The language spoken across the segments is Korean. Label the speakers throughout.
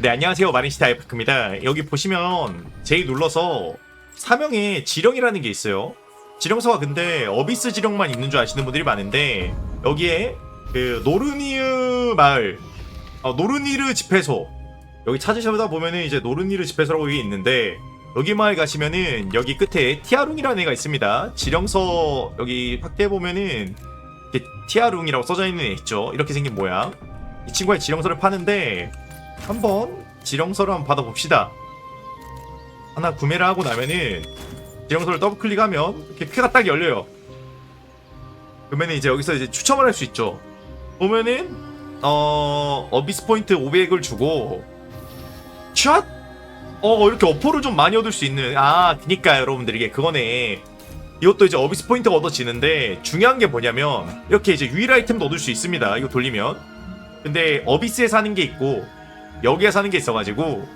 Speaker 1: 네 안녕하세요. 마린시타 이프입니다. 여기 보시면 J 눌러서 사명에 지령이라는 게 있어요. 지령서가 근데 어비스 지령만 있는 줄 아시는 분들이 많은데 여기에 그 노르니르 마을 어, 노르니르 집회소. 여기 찾으셔다 보면은 이제 노르니르 집회소라고 여기 있는데 여기 마을 가시면은 여기 끝에 티아룽이라는 애가 있습니다. 지령서 여기 확대해 보면은 티아룽이라고 써져 있는 애 있죠. 이렇게 생긴 모양. 이 친구의 지령서를 파는데 한번 지령서를 한번 받아봅시다. 하나 구매를 하고 나면은 지령서를 더블 클릭하면 이렇게 표가 딱 열려요. 그러면은 이제 여기서 이제 추첨을 할 수 있죠. 보면은 어 어비스 포인트 500을 주고 샷! 어 이렇게 어포를 좀 많이 얻을 수 있는 아 그니까 여러분들 이게 그거네. 이것도 이제 어비스 포인트가 얻어지는데 중요한 게 뭐냐면 이렇게 이제 유일 아이템도 얻을 수 있습니다. 이거 돌리면 근데 어비스에 사는 게 있고 여기에 사는 게 있어가지고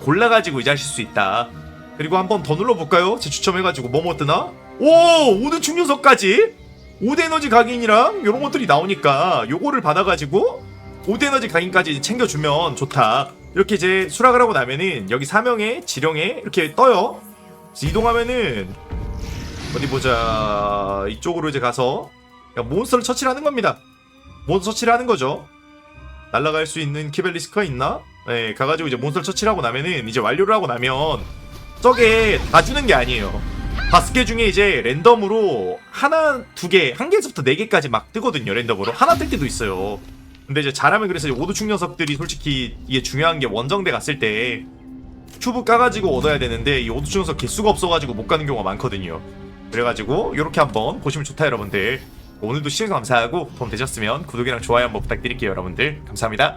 Speaker 1: 골라가지고 이제 하실 수 있다. 그리고 한번 더 눌러볼까요? 제 추첨해가지고 뭐뭐 뜨나? 오! 5등 충전석까지? 5대 에너지 각인이랑 이런 것들이 나오니까 요거를 받아가지고 5대 에너지 각인까지 챙겨주면 좋다. 이렇게 이제 수락을 하고 나면은 여기 사명에 지령에 이렇게 떠요. 이동하면은 어디 보자 이쪽으로 이제 가서 몬스터를 처치를 하는 겁니다. 몬스터 처치를 하는 거죠. 날아갈 수 있는 키벨리스크가 있나? 네, 가가지고 이제 몬스터 처치를 하고 나면은 이제 완료를 하고 나면 저게 다 주는 게 아니에요. 다섯 개 중에 이제 랜덤으로 하나, 두 개, 한 개에서부터 네 개까지 막 뜨거든요, 랜덤으로. 하나 뜰 때도 있어요. 근데 이제 잘하면 그래서 오도 충전석들이 솔직히 이게 중요한 게 원정대 갔을 때 큐브 까가지고 얻어야 되는데 이 오도 충전석 개수가 없어가지고 못 가는 경우가 많거든요. 그래가지고 이렇게 한번 보시면 좋다 여러분들. 오늘도 시청 감사하고 도움 되셨으면 구독이랑 좋아요 한번 부탁드릴게요 여러분들. 감사합니다